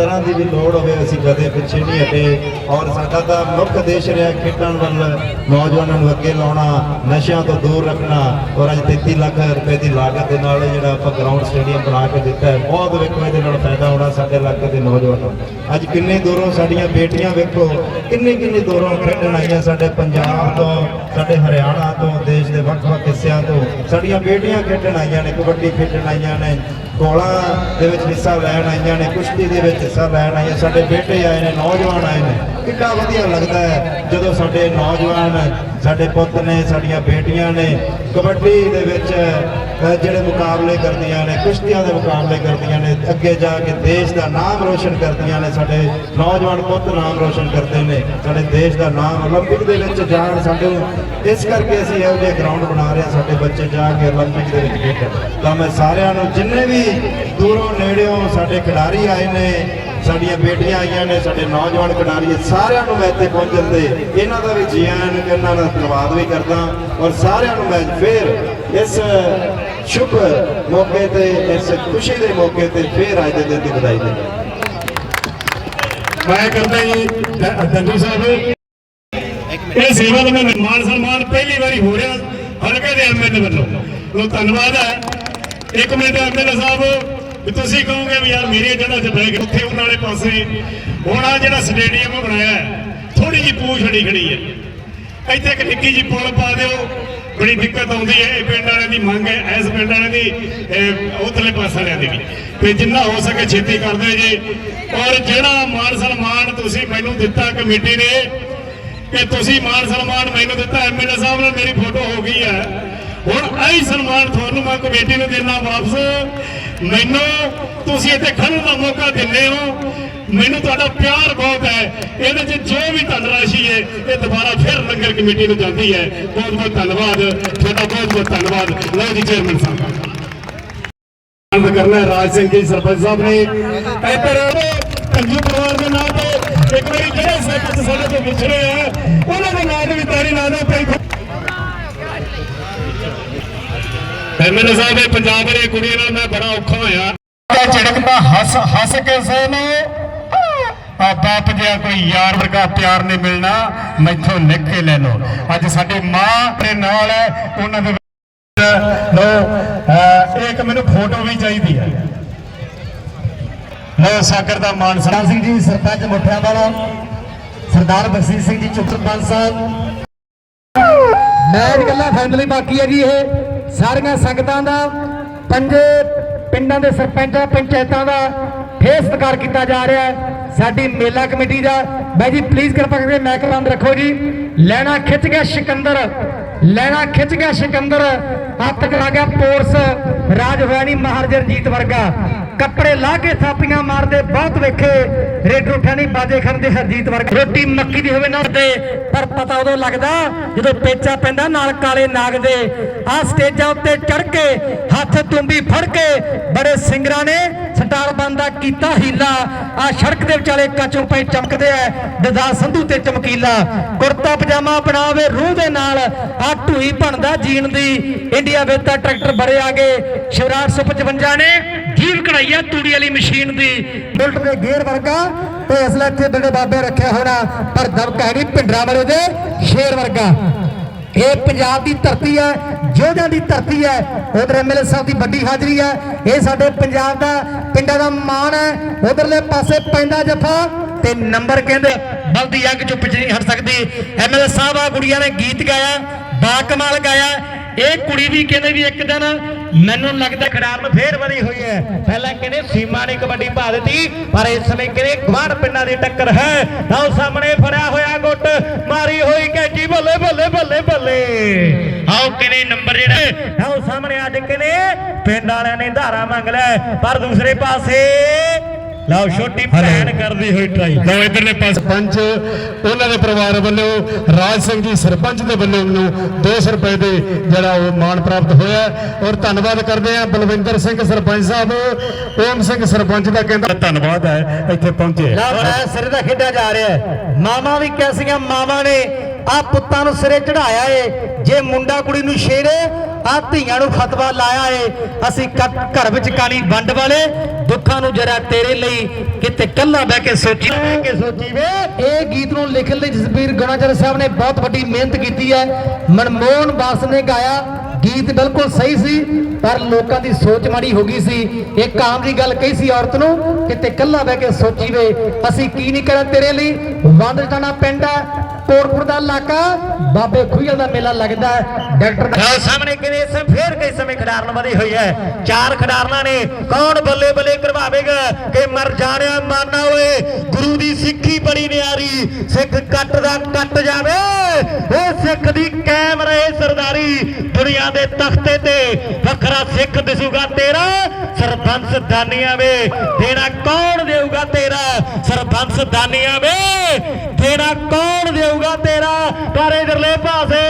ਤਰ੍ਹਾਂ ਦੀ ਵੀ ਲੋੜ ਹੋਵੇ, ਅਸੀਂ ਕਦੇ ਪਿੱਛੇ ਨਹੀਂ ਹਟੇ ਔਰ ਸਾਡਾ ਤਾਂ ਮੁੱਖ ਦੇਸ਼ ਰਿਹਾ ਖੇਡਾਂ ਵੱਲ, ਨੌਜਵਾਨਾਂ ਨੂੰ ਅੱਗੇ ਲਾਉਣਾ, ਨਸ਼ਿਆਂ ਤੋਂ ਦੂਰ ਰੱਖਣਾ ਔਰ ਅੱਜ 33 ਲੱਖ ਰੁਪਏ ਦੀ ਲਾਗਤ ਦੇ ਨਾਲ ਜਿਹੜਾ ਆਪਾਂ ਗਰਾਊਂਡ ਸਟੇਡੀਅਮ ਬਣਾ ਕੇ ਦਿੱਤਾ ਬਹੁਤ ਵੇਖੋ ਇਹਦੇ ਨਾਲ ਫਾਇਦਾ ਹੋਣਾ ਸਾਡੇ ਇਲਾਕੇ ਦੇ ਨੌਜਵਾਨਾਂ ਨੂੰ। ਅੱਜ ਕਿੰਨੇ ਦੂਰੋਂ ਸਾਡੀਆਂ ਬੇਟੀਆਂ ਵੇਖੋ, ਕਿੰਨੀ ਕਿੰਨੀ ਦੂਰੋਂ ਖੇਡਣ ਆਈਆਂ ਸਾਡੇ ਪੰਜਾਬ ਤੋਂ, ਸਾਡੇ ਹਰਿਆਣਾ ਤੋਂ, ਦੇਸ਼ ਦੇ ਵੱਖ-ਵੱਖ ਹਿੱਸਿਆਂ ਤੋਂ। ਸਾਡੀਆਂ ਬੇਟੀਆਂ ਖੇਡਣ ਆਈਆਂ ਨੇ, ਕਬੱਡੀ ਖੇਡਣ ਆਈਆਂ ਨੇ ਕੋਲਾਂ ਦੇ ਵਿੱਚ ਹਿੱਸਾ ਲੈਣ ਆਈਆਂ ਨੇ, ਕੁਸ਼ਤੀ ਦੇ ਵਿੱਚ ਹਿੱਸਾ ਲੈਣ ਆਈਆਂ, ਸਾਡੇ ਬੇਟੇ ਆਏ ਨੇ, ਨੌਜਵਾਨ ਆਏ ਨੇ। ਕਿੰਨਾ ਵਧੀਆ ਲੱਗਦਾ ਹੈ ਜਦੋਂ ਸਾਡੇ ਨੌਜਵਾਨ ਸਾਡੇ ਪੁੱਤ ਨੇ ਸਾਡੀਆਂ ਬੇਟੀਆਂ ਨੇ ਕਬੱਡੀ ਦੇ ਵਿੱਚ ਅਹ, ਜਿਹੜੇ ਮੁਕਾਬਲੇ ਕਰਦੀਆਂ ਨੇ ਕੁਸ਼ਤੀਆਂ ਦੇ ਮੁਕਾਬਲੇ ਕਰਦੀਆਂ ਨੇ ਅੱਗੇ ਜਾ ਕੇ ਦੇਸ਼ ਦਾ ਨਾਮ ਰੋਸ਼ਨ ਕਰਦੀਆਂ ਨੇ ਸਾਡੇ ਨੌਜਵਾਨ ਪੁੱਤ ਨਾਮ ਰੋਸ਼ਨ ਕਰਦੇ ਨੇ ਸਾਡੇ ਦੇਸ਼ ਦਾ ਨਾਮ 올림픽 ਦੇ ਵਿੱਚ ਜਾਣ ਸਾਡੇ ਇਸ ਕਰਕੇ ਅਸੀਂ ਇਹੋ ਜਿਹੇ ਗਰਾਊਂਡ ਬਣਾ ਰਹੇ ਹਾਂ ਸਾਡੇ ਬੱਚੇ ਜਾ ਕੇ 올림픽 ਦੇ ਵਿੱਚ ਖੇਡਣ ਤਾਂ ਮੈਂ ਸਾਰਿਆਂ ਨੂੰ ਜਿੰਨੇ ਵੀ ਦੂਰੋਂ ਨੇੜਿਓਂ ਸਾਡੇ ਖਿਡਾਰੀ ਆਏ ਨੇ ਸਾਡੀਆਂ ਬੇਟੀਆਂ ਆਈਆਂ ਨੇ, ਸਾਡੇ ਨੌਜਵਾਨ ਖਿਡਾਰੀ, ਸਾਰਿਆਂ ਨੂੰ ਮੈਂ ਇੱਥੇ ਪਹੁੰਚਣ ਦੇ ਇਹਨਾਂ ਦਾ ਵੀ ਜੀ ਇਹਨਾਂ ਦਾ ਧੰਨਵਾਦ ਵੀ ਕਰਦਾ ਔਰ ਸਾਰਿਆਂ ਨੂੰ ਮੈਂ ਫੇਰ ਇਸ ਸ਼ੁਭ ਮੌਕੇ ਤੇ, ਇਸ ਖੁਸ਼ੀ ਦੇ ਮੌਕੇ ਤੇ ਫੇਰ ਅੱਜ ਦੇ ਦਿਨ ਦੀ ਵਧਾਈ ਦਿੰਦਾ ਮੈਂ ਕਰਦਾ ਜੀ, ਦ- ਸਾਹਿਬ। ਇਹ ਸੇਵਾ ਦਾ ਮੈਨੂੰ ਮਾਨ ਸਨਮਾਨ ਪਹਿਲੀ ਵਾਰੀ ਹੋ ਰਿਹਾ, ਹਲਕੇ ਦੇ ਐਮਐਲਏ ਵੱਲੋਂ। ਲੋ ਧੰਨਵਾਦ ਹੈ। ਇੱਕ ਮਿੰਟ ਐਮਐਲਏ ਸਾਹਿਬ। ਵੀ ਤੁਸੀਂ ਕਹੋਗੇ ਵੀ ਯਾਰ ਮੇਰੇ ਜਗ੍ਹਾ 'ਚ ਬਹਿ ਗਏ, ਉੱਥੇ ਉਹਨਾਂ ਵਾਲੇ ਪਾਸੇ। ਹੁਣ ਆ ਜਿਹੜਾ ਸਟੇਡੀਅਮ ਬਣਾਇਆ ਹੈ ਥੋੜੀ ਜੀ ਪੂਛ ਖੜੀ ਖੜੀ ਹੈ। ਇੱਥੇ ਇੱਕ ਨਿੱਕੀ ਜੀ ਪੁਲ ਪਾ ਦਿਓ, ਬੜੀ ਦਿੱਕਤ ਆਉਂਦੀ ਹੈ, ਇਹ ਪਿੰਡ ਵਾਲਿਆਂ ਦੀ ਮੰਗ ਹੈ, ਇਸ ਪਿੰਡ ਵਾਲਿਆਂ ਦੀ ਉਧਰਲੇ ਪਾਸੇ ਵਾਲਿਆਂ ਦੀ ਵੀ। ਤੇ ਜਿੰਨਾ ਹੋ ਸਕੇ ਛੇਤੀ ਕਰਦੇ ਜੇ। ਔਰ ਜਿਹੜਾ ਮਾਨ ਸਨਮਾਨ ਤੁਸੀਂ ਮੈਨੂੰ ਦਿੱਤਾ ਕਮੇਟੀ ਨੇ ਕਿ ਤੁਸੀਂ ਮਾਨ ਸਨਮਾਨ ਮੈਨੂੰ ਦਿੱਤਾ ਐਮਐਲਏ ਸਾਹਿਬ ਨਾਲ ਮੇਰੀ ਫੋਟੋ ਹੋ ਗਈ ਹੈ। ਹੁਣ ਆਈ ਸਨਮਾਨ ਤੁਹਾਨੂੰ ਮੈਂ ਕਮੇਟੀ ਨੂੰ ਦੇਣਾ ਵਾਪਸ। ਮੈਨੂੰ ਤੁਸੀਂ ਇੱਥੇ ਖੜਨ ਦਾ ਮੌਕਾ ਦਿੰਦੇ ਹੋ। ਮੈਨੂੰ ਤੁਹਾਡਾ ਪਿਆਰ ਬਹੁਤ ਹੈ। ਇਹਦੇ 'ਚ ਜੋ ਵੀ ਧਨ ਰਾਸ਼ੀ ਹੈ, ਇਹ ਦੁਬਾਰਾ ਫਿਰ ਲੰਗਰ ਕਮੇਟੀ ਨੂੰ ਜਾਂਦੀ ਹੈ। ਬਹੁਤ ਬਹੁਤ ਧੰਨਵਾਦ। ਤੁਹਾਡਾ ਬਹੁਤ ਬਹੁਤ ਧੰਨਵਾਦ। ਲਓ ਜੀ ਚੇਅਰਮੈਨ ਸਾਹਿਬ। ਧੰਨਵਾਦ ਕਰਨਾ ਰਾਜ ਸਿੰਘ ਜੀ, ਸਰਪੰਚ ਸਾਹਿਬ ਨੇ। ਇੱਧਰ ਕੰਜੂ ਪਰਿਵਾਰ ਦੇ ਨਾਂ ਤੇ ਇੱਕ ਵਾਰੀ ਜਿਹੜੇ ਸਰਪੰਚ ਸਾਡੇ ਤੋਂ ਵਿਛੜੇ ਆ ਐਮਐਲਏ ਸਾਹਿਬ ਇਹ ਪੰਜਾਬ ਦੇ ਕੁੜੀ ਨਾਲ ਮੈਂ ਬੜਾ ਔਖਾ ਹੋਇਆ। ਝਿੜਕਦਾ ਹੱਸ ਹੱਸ ਕੇ ਸੋ ਨੂੰ ਆ ਬਾਪ ਜਿਹਾ ਕੋਈ ਯਾਰ ਵਰਗਾ ਪਿਆਰ ਨਹੀਂ ਮਿਲਣਾ ਮੈਥੋਂ ਲਿਖ ਕੇ ਲੈ ਲਓ। ਅੱਜ ਸਾਡੀ ਮਾਂ ਦੇ ਨਾਲ ਹੈ ਉਹਨਾਂ ਦੇ ਲੋ ਇੱਕ ਮੈਨੂੰ ਫੋਟੋ ਵੀ ਚਾਹੀਦੀ ਹੈ। ਲੋ ਸਾਗਰ ਦਾ ਮਾਨ ਸਰਦਾਰ ਸਿੰਘ ਜੀ ਸਰਪੰਚ ਮੁੱਠਿਆਂ ਵਾਲਾ ਸਰਦਾਰ ਬਖਸ਼ੀਸ਼ ਸਿੰਘ ਜੀ ਚੁੱਪਰਪਾਲ ਸਾਹਿਬ। ਮੈਚ ਗੱਲਾਂ ਫੈਮਿਲੀ ਬਾਕੀ ਹੈ ਜੀ ਇਹ। ਸਾਰੀਆਂ ਸੰਗਤਾਂ ਦਾ, ਪੰਜੇ ਪਿੰਡਾਂ ਦੇ ਸਰਪੰਚਾਂ, ਪੰਚਾਇਤਾਂ ਦਾ ਫੇਰ ਸਤਿਕਾਰ ਕੀਤਾ ਜਾ ਰਿਹਾ ਹੈ। ਸਾਡੀ ਮੇਲਾ ਕਮੇਟੀ ਦਾ, ਬਾਈ ਜੀ ਪਲੀਜ਼ ਕਿਰਪਾ ਕਰਕੇ ਮੈਕ ਬੰਦ ਰੱਖੋ ਜੀ। ਲੈਣਾ ਖਿੱਚ ਗਿਆ ਸਿਕੰਦਰ, ਲੈਣਾ ਖਿੱਚ ਗਿਆ ਸਿਕੰਦਰ। ਹੱਥ ਕਰਾ ਗਿਆ ਪੋਰਸ ਰਾਜ ਹੋਇਆ ਨਹੀਂ ਮਹਾਰਾਜਾ ਰਣਜੀਤ ਵਰਗਾ। ਕੱਪੜੇ ਲਾ ਕੇ ਥਾਪੀਆਂ ਮਾਰਦੇ ਬਹੁਤ ਵੇਖੇ। ਰੇਡ ਰੋਠਾ ਨਹੀਂ, ਬਾਜੇ ਖਾਂਦੇ ਹਰਜੀਤ ਵਰਗਾ। ਰੋਟੀ ਮੱਕੀ ਦੀ ਹੋਵੇ ਨਾ ਤੇ, ਪਰ ਪਤਾ ਉਦੋਂ ਲੱਗਦਾ ਜਦੋਂ ਪੇਚਾ ਪੈਂਦਾ ਨਾਲ ਕਾਲੇ ਨਾਗ ਦੇ। ਆ ਸਟੇਜਾਂ ਉੱਤੇ ਚੜ ਕੇ, ਹੱਥ ਤੁੰਬੀ ਫੜ ਕੇ, ਬੜੇ ਸਿੰਗਰਾਂ ਨੇ ਸਟਾਰ ਬੰਦਾ ਕੀਤਾ ਹੀਲਾ। ਆ ਸੜਕ ਦੇ ਵਿਚਾਲੇ ਕਾਚੋਂ ਪਏ ਚਮਕਦੇ ਐ ਦਦਾ ਸੰਧੂ ਤੇ ਚਮਕੀਲਾ। ਕੁਰਤਾ ਪਜਾਮਾ ਬਣਾਵੇ ਰੂਹ ਦੇ ਨਾਲ ਆ ਢੂਈ ਬਣਦਾ ਜੀਣ ਦੀ। ਇੰਡੀਆ ਵਿੱਚ ਤਾਂ ਟਰੈਕਟਰ ਬੜੇ ਆ ਗਏ। ਸ਼ਿਵਰਾਜ 155 ਨੇ ਜੀਵ ਕਢਾਈਆ ਤੂੜੀ ਵਾਲੀ ਮਸ਼ੀਨ ਦੀ। ਬੁਲਟ ਦੇ ਗੇਅਰ ਵਰਗਾ ਤੇ ਅਸਲਾ ਇੱਥੇ ਬੜੇ ਬਾਬੇ ਰੱਖਿਆ ਹੋਣਾ, ਪਰ ਦਮਕ ਹੈਗੀ ਪਿੰਡਰਾ ਵਾਲੇ ਦੇ ਸ਼ੇਰ ਵਰਗਾ। ਇਹ ਪੰਜਾਬ ਦੀ ਧਰਤੀ ਹੈ ਯੋਧਿਆਂ ਦੀ ਧਰਤੀ ਹੈ, ਉਧਰ ਐਮਐਲਏ ਸਾਹਿਬ ਦੀ ਵੱਡੀ ਹਾਜ਼ਰੀ ਹੈ। ਇਹ ਸਾਡੇ ਪੰਜਾਬ ਦਾ, ਪਿੰਡਾਂ ਦਾ ਮਾਣ ਹੈ। ਉਧਰਲੇ ਪਾਸੇ ਪੈਂਦਾ ਜਫ਼ਾ ਤੇ ਨੰਬਰ ਕਹਿੰਦੇ, ਬਲਦੀ ਅੱਗ ਚੋਂ ਪਿੱਛੇ ਨਹੀਂ ਹਟ ਸਕਦੀ। ਐਮਐਲਏ ਸਾਹਿਬ ਆ ਕੁੜੀਆਂ ਨੇ ਗੀਤ ਗਾਇਆ, ਬਾ ਕਮਾਲ ਗਾਇਆ ਇਹ ਕੁੜੀ ਵੀ ਕਹਿੰਦੇ ਵੀ ਇੱਕ ਦਿਨ ਮੈਨੂੰ ਲੱਗਦਾ ਖਿਡਾਰਨ ਫੇਰ ਵਧੀ ਹੋਈ ਹੈ। ਪਹਿਲਾਂ ਕਹਿੰਦੇ ਸੀਮਾ ਨੇ ਕਬੱਡੀ ਪਾ ਦਿੱਤੀ, ਪਰ ਇਸ ਸਮੇਂ ਕਹਿੰਦੇ ਗਵਾਂਢ ਪਿੰਡਾਂ ਦੀ ਟੱਕਰ ਹੈ। ਤਾਂ ਸਾਹਮਣੇ ਫੜਿਆ ਹੋਇਆ ਗੁੱਟ, ਮਾਰੀ ਹੋਈ ਕੈਂਚੀ, ਬੱਲੇ ਬੱਲੇ ਬੱਲੇ ਬੱਲੇ। ਆਓ ਕਹਿੰਦੇ ਨੰਬਰ ਜਿਹੜਾ ਆਓ ਸਾਹਮਣੇ ਅੱਜ ਕਹਿੰਦੇ ਪਿੰਡ ਵਾਲਿਆਂ ਨੇ ਧਾਰਾ ਮੰਗ ਲਿਆ ਪਰ ਦੂਸਰੇ ਪਾਸੇ ਲਓ ਛੋਟੀ ਭੈਣ ਕਰਦੀ ਹੋਈ ਟਰਾਈ ਲਓ ਇਧਰਲੇ ਪਾਸੇ। ਪੰਚ ਉਹਨਾਂ ਦੇ ਪਰਿਵਾਰ ਵੱਲੋਂ ਰਾਜ ਸਿੰਘ ਜੀ ਸਰਪੰਚ ਦੇ ਵੱਲੋਂ ਨੂੰ 200 ਰੁਪਏ ਦੇ ਜਿਹੜਾ ਉਹ ਮਾਣ ਪ੍ਰਾਪਤ ਹੋਇਆ। ਔਰ ਧੰਨਵਾਦ ਕਰਦੇ ਆ ਬਲਵਿੰਦਰ ਸਿੰਘ ਸਰਪੰਚ ਸਾਹਿਬ ਓਮ ਸਿੰਘ ਸਰਪੰਚ ਦਾ ਕਹਿੰਦਾ ਧੰਨਵਾਦ ਹੈ ਇੱਥੇ ਪਹੁੰਚੇ ਨਾ ਮੈਂ ਸਿਰੇ ਦਾ ਖੇਡਿਆ ਜਾ ਰਿਹਾ ਹੈ। ਮਾਮਾ ਵੀ ਕੈਸੀਆਂ ਮਾਵਾਂ ਨੇ ਆ ਪੁੱਤਾਂ ਨੂੰ ਸਿਰੇ ਚੜਾਇਆ ਏ। ਜੇ ਮੁੰਡਾ ਕੁੜੀ ਨੂੰ ਛੇੜੇ ਆ ਧੀਆਂ ਨੂੰ ਫਤਵਾ ਲਾਇਆ ਏ। ਅਸੀਂ ਘਰ ਵਿੱਚ ਕਾਣੀ ਵੰਡ ਵਾਲੇ, ਦੁੱਖਾਂ ਨੂੰ ਜਰਾ ਤੇਰੇ ਲਈ ਕਿਤੇ ਕੱਲਾ ਬਹਿ ਕੇ ਸੋਚੀ ਕੇ ਸੋਚੀ ਵੇ। ਇਹ ਗੀਤ ਨੂੰ ਲਿਖਣ ਲਈ ਜਸਬੀਰ ਗੁਣਾਚਰ ਸਾਹਿਬ ਨੇ ਬਹੁਤ ਵੱਡੀ ਮਿਹਨਤ ਕੀਤੀ ਹੈ। ਮਨਮੋਹਨ ਬਾਸ ਨੇ ਗਾਇਆ। ਗੀਤ ਬਿਲਕੁਲ ਸਹੀ ਸੀ, ਪਰ ਲੋਕਾਂ ਦੀ ਸੋਚ ਮਾੜੀ ਹੋ ਗਈ ਸੀ। ਇੱਕ ਆਮ ਦੀ ਗੱਲ ਕਹੀ ਸੀ ਔਰਤ ਨੂੰ, ਕਿਤੇ ਕੱਲਾ ਬਹਿ ਕੇ ਸੋਚੀ ਵੇ। ਅਸੀਂ ਕੀ ਨਹੀਂ ਕਰਾਂ ਤੇਰੇ ਲਈ? ਵੰਡ ਜਾਣਾ ਪਿੰਡ ਹੈ। ਕੋਟਪੁਰ ਦਾ ਇਲਾਕਾ, ਬਾਬੇ ਖੁਈਲ ਦਾ ਮੇਲਾ ਲੱਗਦਾ ਡਾਕਟਰ ਦਾ ਸਾਹਮਣੇ ਕਿਵੇਂ ਇਸ ਫੇਰ ਕਈ ਸਮੇਂ ਖਿਡਾਰਨ ਵਧੇ ਹੋਈ ਹੈ? ਚਾਰ ਖਿਡਾਰਨਾਂ ਨੇ ਕੌਣ ਬੱਲੇ ਬੱਲੇ ਕਰਵਾਵੇਗਾ ਕਿ ਮਰ ਜਾਣਿਆ ਮਾਨਾ ਓਏ ਗੁਰੂ ਦੀ ਸਿੱਖੀ ਬੜੀ ਨਿਆਰੀ, ਸਿੱਖ ਕੱਟ ਦਾ ਕੱਟ ਜਾਵੇ। ਉਹ ਸਿੱਖ ਦੀ ਕਾਇਮ ਰਹੇ ਸਰਦਾਰੀ। ਦੁਨੀਆ ਦੇ ਤਖਤੇ ਤੇ ਵੱਖਰਾ ਸਿੱਖ ਦਿਸੂਗਾ ਤੇਰਾ, ਸਰਬੰਸ ਦਾਨੀਆਂ ਵੇ, ਦੇਣਾ ਕੌਣ ਦੇਊਗਾ ਤੇਰਾ, ਸਰਬੰਸ ਦਾਨੀਆਂ ਵੇ, ਦੇਣਾ ਕੌਣ ਦੇਊਗਾ ਤੇਰਾ ਪਰ ਦਰਲੇ ਪਾਸੇ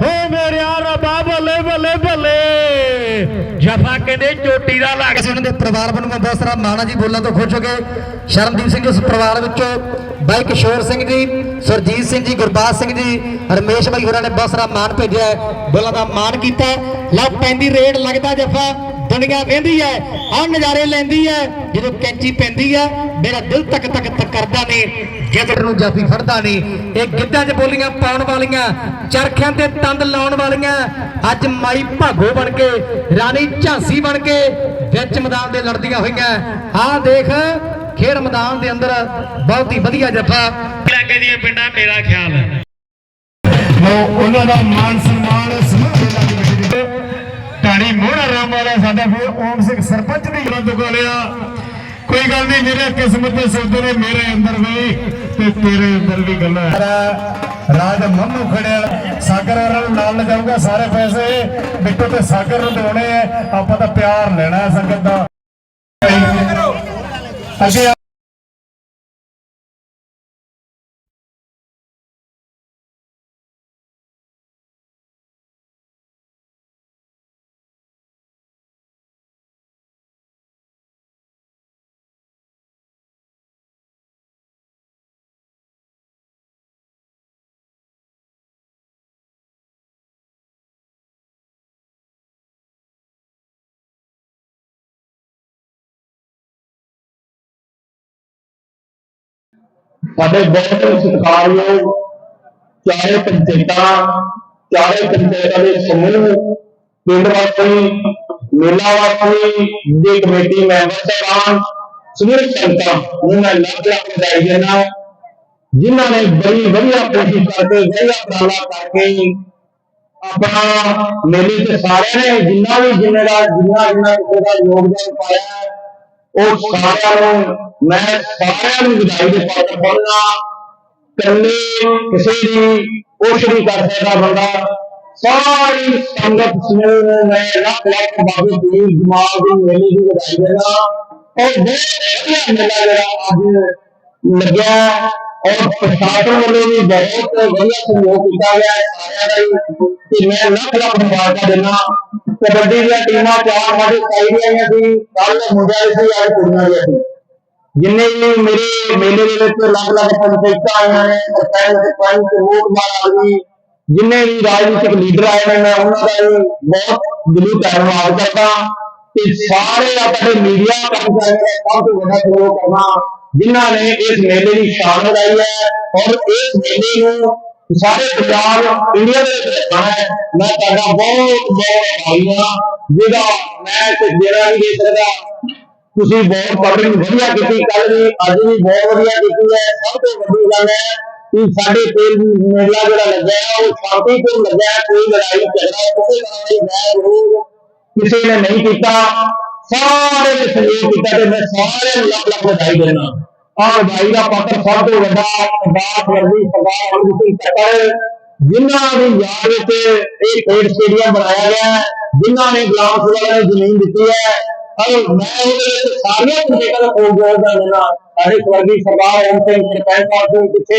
ਓ ਮੇਰੇ ਰੱਬਾ ਬੱਲੇ ਬੱਲੇ ਬੱਲੇ ਜਫਾ ਕਹਿੰਦੇ ਚੋਟੀ ਦਾ ਲੱਗ ਸੀ ਉਹਨਾਂ ਦੇ ਪਰਿਵਾਰ ਵੱਲੋਂ ਬਹੁਤ ਸਾਰਾ ਮਾਣਾ ਜੀ ਬੋਲਾਂ ਤੋਂ ਖੁਸ਼ ਹੋ ਗਏ ਸ਼ਰਮਦੀਪ ਸਿੰਘ ਉਸ ਪਰਿਵਾਰ ਵਿੱਚੋਂ, ਬਾਈ ਕਿਸ਼ੋਰ ਸਿੰਘ ਜੀ, ਸੁਰਜੀਤ ਸਿੰਘ ਜੀ, ਗੁਰਬਾਜ ਸਿੰਘ ਜੀ, ਰਮੇਸ਼ ਬਾਈ ਹੋਰਾਂ ਨੇ ਬਹੁਤ ਸਾਰਾ ਮਾਣ ਭੇਜਿਆ ਬੋਲਾਂ ਦਾ ਮਾਣ ਕੀਤਾ ਲਓ, ਪੈਂਦੀ ਰੇਡ ਲੱਗਦਾ ਜਫਾ ਦੁਨੀਆ ਵੇਂਦੀ ਹੈ ਆ ਨਜ਼ਾਰੇ ਲੈਂਦੀ ਹੈ, ਜਦੋਂ ਕੈਂਚੀ ਪੈਂਦੀ ਹੈ, ਮੇਰਾ ਦਿਲ ਤੱਕ ਤੱਕ ਤੱਕ ਕਰਦਾ ਨੇ ਗਿੱਦੜ ਨੂੰ ਜਾਫੀ ਫੜਦਾ ਨੇ ਇਹ ਗਿੱਧਾਂ 'ਚ ਬੋਲੀਆਂ ਪਾਉਣ ਵਾਲੀਆਂ ਚਰਖਿਆਂ ਤੇ ਤੰਦ ਲਾਉਣ ਵਾਲੀਆਂ। ਅੱਜ ਮਾਈ ਭਾਗੋ ਬਣ ਕੇ ਰਾਣੀ ਝਾਂਸੀ ਬਣ ਕੇ ਵਿੱਚ ਮੈਦਾਨ ਦੇ ਲੜਦੀਆਂ ਹੋਈਆਂ। ਆਹ ਦੇਖ ਖੇਡ ਮੈਦਾਨ ਦੇ ਅੰਦਰ ਬਹੁਤ ਹੀ ਵਧੀਆ ਜੱਫਾ। ਲੱਗੇ ਦੀਆਂ ਪਿੰਡਾਂ ਮੇਰਾ ਖਿਆਲ ਹੈ। ਲਓ ਉਹਨਾਂ ਦਾ ਮਾਨ ਸਨਮਾਨ ਸਮੂਹ ਮੇਲਾ ਕਮੇਟੀ ਦੇ ਢਾਣੀ ਮੋਹਰਾ ਰਾਮ ਵਾਲਾ ਸਾਡਾ ਫਿਰ ਓਮ ਸਿੰਘ ਸਰਪੰਚ ਦੀ ਗੱਲ ਤੋਂ ਲਿਆ ਕੋਈ ਗੱਲ ਨਹੀਂ ਮੇਰੇ ਕਿਸਮਤ ਦੇ ਸੌਦੇ ਨੇ ਮੇਰੇ ਅੰਦਰ ਵੀ ਤੇ ਤੇਰੇ ਅੰਦਰ ਵੀ ਗੱਲਾਂ ਰਾਜ ਮੰਨੂ ਖੜਿਆ। ਸਾਗਰ ਵਾਲਾ ਨੂੰ ਨਾਲ ਲਜਾਊਗਾ ਸਾਰੇ ਪੈਸੇ। ਬਿੱਟੂ ਤੇ ਸਾਗਰ ਨੂੰ ਦੇਣੇ ਆ। ਆਪਾਂ ਤਾਂ ਪਿਆਰ ਲੈਣਾ ਸੰਗਤ ਦਾ। ਅੱਗੇ ਸਾਡੇ ਬਹੁਤ ਸਤਿਕਾਰਯੋਗ ਚਾਰੇ ਪੰਚਾਇਤਾਂ ਚਾਰੇ ਪੰਚਾਇਤਾਂ ਦੇ ਸਮੂਹ, ਪਿੰਡ ਵਾਸੀ, ਮੇਲਾ ਵਾਸੀ, ਦੀ ਕਮੇਟੀ ਮੈਂਬਰ ਸਾਹਿਬਾਨ ਸਮੂਹ ਸੰਗਤਾਂ ਨੂੰ ਲੱਖ ਲੱਖ ਵਧਾਈ ਦੇਣਾ ਜਿਨ੍ਹਾਂ ਨੇ ਬੜੀ ਵਧੀਆ ਕੋਸ਼ਿਸ਼ ਕਰਕੇ, ਵਧੀਆ ਉਪਰਾਲਾ ਕਰਕੇ ਆਪਣਾ ਮੇਲੇ ਤੇ ਸਾਰਿਆਂ ਨੇ, ਜਿੰਨਾ ਵੀ ਜਿੰਨੇ ਦਾ ਜਿੰਨਾ ਜਿੰਨਾ ਕਿਸੇ ਦਾ ਯੋਗਦਾਨ ਪਾਇਆ ਉਹ ਸਾਰਿਆਂ ਨੂੰ ਮੈਂ ਸਾਰਿਆਂ ਨੂੰ ਵਧਾਈ ਦੇ ਪਾਤਰ ਬਣਨਾ ਇਕੱਲੇ ਕਿਸੇ ਦੀ ਕੁਛ ਨਹੀਂ ਕਰ ਸਕਦਾ ਬੰਦਾ। ਸਾਰੀ ਸੰਗਤ ਨੂੰ ਮੈਂ ਲੱਖ ਲੱਖ ਬਾਬੇ ਦੀ ਜਮਾਲ ਦੀ ਮੇਲੇ ਦੀ ਵਧਾਈ ਦੇਣਾ ਔਰ ਬਹੁਤ ਵਧੀਆ ਮੇਲਾ ਜਿਹੜਾ ਅੱਜ ਲੱਗਿਆ ਔਰ ਪ੍ਰਸ਼ਾਸਨ ਵੱਲੋਂ ਵੀ ਬਹੁਤ ਵਧੀਆ ਸਹਿਯੋਗ ਕੀਤਾ ਗਿਆ ਸਾਰਿਆਂ ਦਾ ਤੇ ਮੈਂ ਲੱਖ ਲੱਖ ਮੁਬਾਰਕਾਂ ਦੇਣਾ ਕਬੱਡੀ ਦੀਆਂ ਟੀਮਾਂ ਚਾਰ ਸਾਡੇ ਸਾਈਡ ਦੀਆਂ ਸੀ ਕੱਲ ਮੁੰਡਿਆਂ ਦੀ ਸੀ ਅੱਜ ਕੁੜੀਆਂ ਦੀਆਂ ਸੀ ਜਿੰਨੇ ਵੀ ਮੇਰੇ ਮੇਲੇ ਦੇ ਵਿੱਚ ਅਲੱਗ-ਅਲੱਗ ਪੰਚਾਇਤਾਂ ਆਈਆਂ ਨੇ ਸਰਪੰਚ ਸਰਪੰਚ ਵੋਟ ਮਾਰਾਂਗੀ ਜਿੰਨੇ ਵੀ ਰਾਜਨੀਤਿਕ ਲੀਡਰ ਆਏ ਨੇ, ਮੈਂ ਉਹਨਾਂ ਦਾ ਬਹੁਤ ਦਿਲੀ ਧੰਨਵਾਦ ਕਰਦਾ। ਤੇ ਸਾਰੇ ਆਪਣੇ ਮੀਡੀਆ ਕਰਮਚਾਰੀਆਂ ਦਾ ਸਭ ਤੋਂ ਵੱਡਾ ਸਹਿਯੋਗ ਕਰਨਾ ਜਿਨ੍ਹਾਂ ਨੇ ਇਸ ਮੇਲੇ ਦੀ ਸ਼ਾਨ ਵਧਾਈ ਹੈ ਔਰ ਇਸ ਮੇਲੇ ਨੂੰ ਸਾਰੇ ਪੰਜਾਬ ਇੰਡੀਆ ਦੇ ਵਿੱਚ ਰੱਖਣਾ ਹੈ। ਮੈਂ ਤੁਹਾਡਾ ਬਹੁਤ ਬਹੁਤ ਆਭਾਰੀ ਹਾਂ ਜਿਹਦਾ ਮੈਂ ਕੁਝ ਦੇਣਾ ਨਹੀਂ ਦੇ ਸਕਦਾ। ਤੁਸੀਂ ਬਹੁਤ ਕਵਰਿੰਗ ਵਧੀਆ ਕੀਤੀ ਕੱਲ ਵੀ ਅੱਜ ਵੀ ਬਹੁਤ ਵਧੀਆ ਕੀਤੀ ਹੈ। ਸਭ ਤੋਂ ਵੱਡੀ ਗੱਲ ਹੈ ਕਿ ਸਾਡੇ ਕੋਲ ਮੇਲਾ ਜਿਹੜਾ ਲੱਗਿਆ ਹੈ, ਉਹ ਸ਼ਾਂਤੀਪੂਰਨ ਲੱਗਿਆ ਹੈ, ਕੋਈ ਲੜਾਈ ਝਗੜਾ ਕਿਸੇ ਤਰ੍ਹਾਂ ਦੀ ਮੈਂ ਵਿਰੋਧ ਕਿਸੇ ਨੇ ਨਹੀਂ ਕੀਤਾ। ਸਾਰੇ ਨੇ ਸਹਿਯੋਗ ਕੀਤਾ ਤੇ ਮੈਂ ਸਾਰਿਆਂ ਨੂੰ ਲੱਖ ਲੱਖ ਵਧਾਈ ਦਿੰਦਾ ਆਹ ਵਧਾਈ ਦਾ ਪਾਤਰ ਸਭ ਤੋਂ ਵੱਡਾ ਸਰਦਾਰ ਵਰਦੀ ਸਰਦਾਰ ਅਮਰਿੰਦਰ ਸਿੰਘ ਚੱਕਰ ਜਿਨ੍ਹਾਂ ਦੀ ਯਾਦ ਵਿੱਚ ਇਹ ਖੇਡ ਸਟੇਡੀਅਮ ਬਣਾਇਆ ਗਿਆ ਜਿਨ੍ਹਾਂ ਨੇ ਗੁਲਾਮ ਸੁਲਾ ਨੇ ਜ਼ਮੀਨ ਦਿੱਤੀ ਹੈ। ਔਰ ਮੈਂ ਉਹਦੇ ਵਿੱਚ ਸਾਰੀਆਂ ਪੰਚਾਇਤਾਂ ਦਾ ਖੂਬ ਬੋਲਦਾ ਰਹਿਣਾ ਸਾਡੇ ਸਵਰਗੀ ਸਰਦਾਰ ਓਮ ਸਿੰਘ ਸਰਪੰਚ ਸਾਹਿਬ ਦੇ ਪਿੱਛੇ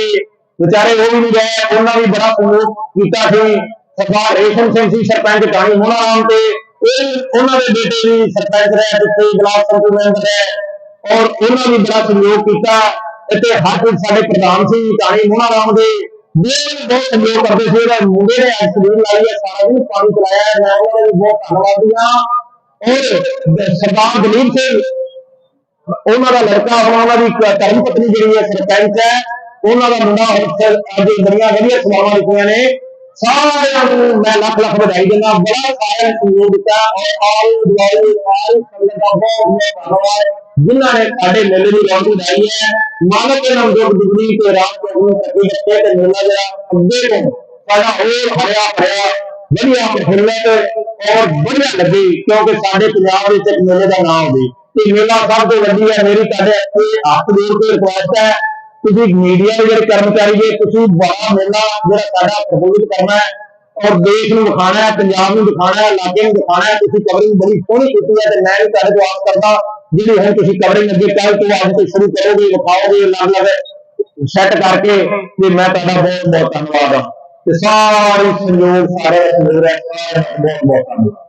ਵਿਚਾਰੇ ਉਹ ਵੀ ਨਹੀਂ ਗਏ, ਉਹਨਾਂ ਵੀ ਬੜਾ ਸਹਿਯੋਗ ਕੀਤਾ ਸੀ। ਸਰਦਾਰ ਰੇਸ਼ਮ ਸਿੰਘ ਸੀ, ਸਰਪੰਚ ਗਾਣੀ ਹੋਣਾ ਨਾਮ ਤੇ। ਇਹ ਉਹਨਾਂ ਦੇ ਬੇਟੇ ਵੀ ਸਰਪੰਚ ਰਹੇ ਪਿੱਛੇ ਬਲਾਕ ਸੰਤੂ ਮੈਂਬਰ ਰਹੇ ਔਰ ਉਹਨਾਂ ਵੀ ਬੜਾ ਸਹਿਯੋਗ ਕੀਤਾ। ਅਤੇ ਹਰ ਕੋਈ ਸਾਡੇ ਪ੍ਰਧਾਨ ਸੀ ਗਾਣੀ ਹੋਣਾ ਨਾਮ ਦੇ ਬਹੁਤ ਬਹੁਤ ਸਹਿਯੋਗ ਕਰਦੇ ਸੀ। ਉਹਦੇ ਮੁੰਡੇ ਨੇ ਅੱਜ ਸਰੀਰ ਲਾਈ ਹੈ ਸਾਰਾ ਦਿਨ ਪਾਣੀ ਚਲਾਇਆ ਹੈ। ਮੈਂ ਉਹਨਾਂ ਦਾ ਬਹੁਤ ਧੰਨਵਾਦੀ ਹਾਂ। ਔਰ ਸਰਦਾਰ ਦਲੀਪ ਸਿੰਘ, ਉਹਨਾਂ ਦਾ ਲੜਕਾ ਹੁਣ ਉਹਨਾਂ ਦੀ ਧਰਮ ਪਤਨੀ ਜਿਹੜੀ ਹੈ, ਸਰਪੰਚ ਹੈ। ਉਹਨਾਂ ਦਾ ਮੁੰਡਾ ਹੁਣ ਅੱਜ ਬੜੀਆਂ ਵਧੀਆ ਸੇਵਾਵਾਂ ਦਿੱਤੀਆਂ ਨੇ। ਸਾਰਿਆਂ ਨੂੰ ਮੈਂ ਲੱਖ ਲੱਖ ਵਧਾਈ ਦਿੰਦਾ। ਬੜਾ ਸਾਰਿਆਂ ਨੂੰ ਸਹਿਯੋਗ ਦਿੱਤਾ। ਔਰ ਆਲ ਦੁਆਲੇ ਸੰਗਤ ਦਾ ਬਹੁਤ ਬਹੁਤ ਧੰਨਵਾਦ। ਜਿਨ੍ਹਾਂ ਨੇ ਸਾਡੇ ਮੇਲੇ ਦੀ ਰੌਣਕ ਵਧਾਈ ਹੈ ਮਾਨਵ ਕੇ ਨਾਮ ਜੋਗ ਡਿਗਰੀ ਤੇ ਰਾਤ ਨੂੰ ਤੱਕੀ ਰੱਖੇ ਤੇ ਮੇਲਾ ਜਿਹੜਾ ਅੱਗੇ ਤੋਂ ਸਾਡਾ ਹੋਰ ਹਰਿਆ ਭਰਿਆ ਵਧੀਆ ਪ੍ਰਫੁੱਲਤ ਔਰ ਵਧੀਆ ਲੱਗੇ ਕਿਉਂਕਿ ਸਾਡੇ ਪੰਜਾਬ ਵਿੱਚ ਇੱਕ ਮੇਲੇ ਦਾ ਨਾਮ ਹੋਵੇ ਤੇ ਮੇਲਾ ਸਭ ਤੋਂ ਵੱਡੀ ਹੈ ਮੇਰੀ ਤੁਹਾਡੇ ਅੱਗੇ ਹੱਥ ਜੋੜ ਕੇ ਰਿਕੁਐਸਟ ਹੈ ਤੁਸੀਂ ਮੀਡੀਆ ਦੇ ਜਿਹੜੇ ਕਰਮਚਾਰੀ ਜੇ ਤੁਸੀਂ ਬੜਾ ਮੇਲਾ ਜਿਹੜਾ ਸਾਡਾ ਪ੍ਰਫੁੱਲਿਤ ਕਰਨਾ ਹੈ ਔਰ ਦੇਸ਼ ਨੂੰ ਦਿਖਾਣਾ ਹੈ ਪੰਜਾਬ ਨੂੰ ਦਿਖਾਣਾ ਹੈ ਇਲਾਕੇ ਨੂੰ ਦਿਖਾਣਾ ਹੈ ਤੁਸੀਂ ਕਵਰਿੰਗ ਬੜੀ ਸੋਹਣੀ ਕੀਤੀ ਹੈ ਤੇ ਮੈਂ ਵੀ ਤੁਹਾਡੇ ਤੋਂ ਆਸ ਕਰਦਾ ਜਿਹੜੀ ਹੁਣ ਤੁਸੀਂ ਕਵਰਿੰਗ ਅੱਗੇ ਕੱਲ ਤੋਂ ਅੱਜ ਤੋਂ ਸ਼ੁਰੂ ਕਰੋਗੇ, ਵਿਖਾਓਗੇ, ਅਲੱਗ ਅਲੱਗ ਸੈੱਟ ਕਰਕੇ ਤੇ ਮੈਂ ਤੁਹਾਡਾ ਬਹੁਤ ਬਹੁਤ ਧੰਨਵਾਦ ਹਾਂ। ਤੇ ਸਾਰੇ ਸੰਯੋਗ, ਸਾਰੇ ਸਹਿਯੋਗ ਹੈ ਬਹੁਤ ਬਹੁਤ ਧੰਨਵਾਦ।